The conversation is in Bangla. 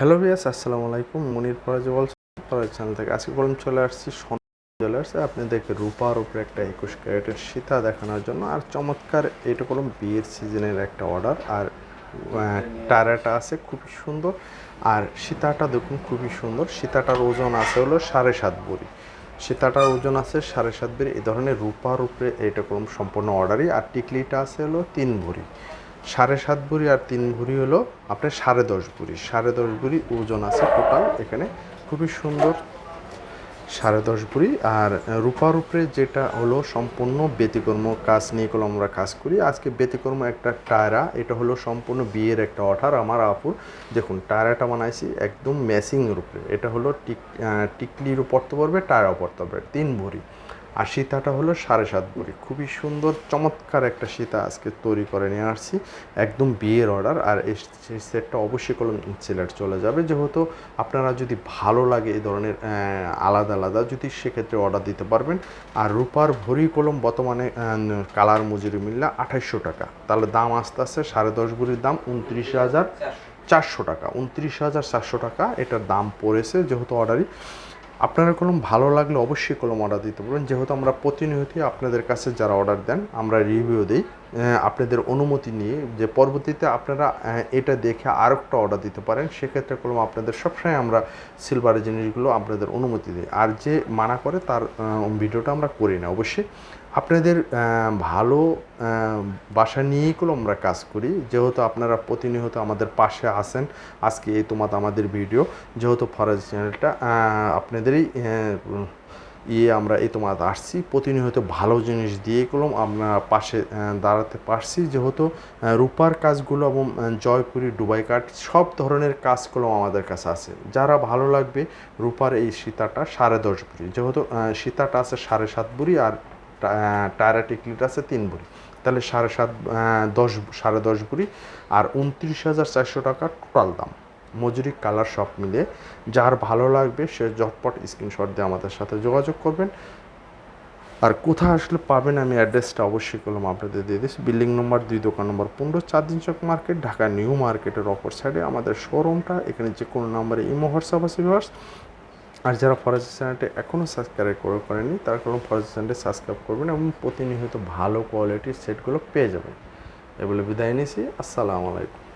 হ্যালো ভিয়াস আসসালামু আলাইকুম। মনির ফরাজ বলছি ফরাজ চ্যানেল থেকে আজকে বললাম চলে আসছি জুয়েলার্সে আপনাদেরকে রূপার উপরে একটা একুশ ক্যারেটের সীতা দেখানোর জন্য। আর চমৎকার, এটা করলাম বিয়ের সিজনের একটা অর্ডার আর টারাটা আছে খুবই সুন্দর। আর সীতাটা দেখুন খুবই সুন্দর। সীতাটার ওজন আছে হলো সাড়ে সাত বড়ি। সীতাটার ওজন আছে সাড়ে সাত বড়ি। এই ধরনের রূপার উপরে এটা করলাম সম্পূর্ণ অর্ডারই আর টিকলিটা আছে হলো তিন ভরি সাড়ে সাত ভরি আর তিন ভরি হলো আপনার সাড়ে দশ ভরি সাড়ে দশ ভরি ওজন আছে টোটাল এখানে। খুবই সুন্দর সাড়ে দশ ভরি আর রূপার উপরে যেটা হলো সম্পূর্ণ ব্যতিকর্ম কাজ নিয়ে কোনো আমরা কাজ করি। আজকে ব্যতিকর্ম একটা টায়রা, এটা হলো সম্পূর্ণ বিয়ের একটা অর্ডার আমার আপুর। দেখুন, টায়রাটা বানাইছি একদম ম্যাচিংয়ের উপরে এটা হলো টিক টিকলির পড়তে পারবে টায়রাও পড়তে পারবে তিন ভরি আর সীতাটা হলো সাড়ে সাত ভরি খুবই সুন্দর, চমৎকার একটা সীতা আজকে তৈরি করে নিয়ে আসছি। একদম বিয়ের অর্ডার আর এই সেটটা অবশ্যই কলম সিলেট চলে যাবে। যেহেতু আপনারা যদি ভালো লাগে এই ধরনের আলাদা আলাদা, যদি সেক্ষেত্রে অর্ডার দিতে পারবেন। আর রূপার ভরি কলম বর্তমানে কালার মজুরি মিললে আঠাইশশো টাকা। তাহলে দাম আস্তে আস্তে সাড়ে দশ ভরির দাম উনত্রিশ হাজার চারশো টাকা। উনত্রিশ হাজার চারশো টাকা এটার দাম পড়েছে যেহেতু অর্ডারই আপনারা কলম ভালো লাগলে অবশ্যই কলম অর্ডার দিতে পারবেন যেহেতু আমরা প্রতিনিয়তই আপনাদের কাছে যারা অর্ডার দেন, আমরা রিভিউ দিই। আপনাদের অনুমতি নিয়ে যে পরবর্তীতে আপনারা এটা দেখে আর একটা অর্ডার দিতে পারেন, সেক্ষেত্রে কলম আপনাদের সবসময় আমরা সিলভারের জিনিসগুলো আপনাদের অনুমতি দিই। আর যে মানা করে তার ভিডিওটা আমরা করি না, অবশ্যই। আপনাদের ভালো বাসা নিয়েই কোনো আমরা কাজ করি। যেহেতু আপনারা প্রতিনিয়ত আমাদের পাশে আসেন আজকে এই তোমার আমাদের ভিডিও। যেহেতু ফরাজ চ্যানেলটা আপনাদেরই ইয়ে আমরা এই তোমার আসছি। প্রতিনিয়ত ভালো জিনিস দিয়ে কলম আমরা পাশে দাঁড়াতে পারছি। যেহেতু রূপার কাজগুলো এবং জয়পুরি দুবাই কাঠ সব ধরনের কাজগুলো আমাদের কাছে আছে। যারা ভালো লাগবে, রূপার এই সীতাটা সাড়ে দশ বুড়ি। যেহেতু সীতাটা আছে সাড়ে সাত বুড়ি আর টায়ারা টিকলিট আছে তিন বুড়ি তাহলে সাড়ে সাত দশ, সাড়ে দশ বুড়ি আর উনত্রিশ হাজার চারশো টাকা টোটাল দাম। মজুরি কালার সব মিলে যার ভালো লাগবে সে জটপট স্ক্রিনশট দিয়ে আমাদের সাথে যোগাযোগ করবেন। আর কোথায় আসলে পাবেন আমি অ্যাড্রেসটা অবশ্যই করলাম আপনাদের দিয়ে দিচ্ছি। বিল্ডিং নম্বর দুই, দোকান নম্বর পনেরো চার দিন চক মার্কেট ঢাকা নিউ মার্কেটের অপর সাইডে আমাদের শোরুমটা এখানে যে কোনো নাম্বারে ইমো হোয়াটসঅ্যাপ আছে ভিউয়ার্স আর যারা ফরেস্ট চ্যানেলটি এখনও সাবস্ক্রাইব করে করেনি তারা কোনো ফরেস্ট চ্যানেলটি সাবস্ক্রাইব করবেন এবং প্রতিনিয়ত ভালো কোয়ালিটির সেটগুলো পেয়ে যাবেন। এগুলো বিদায় নিয়েছি আসসালামু আলাইকুম।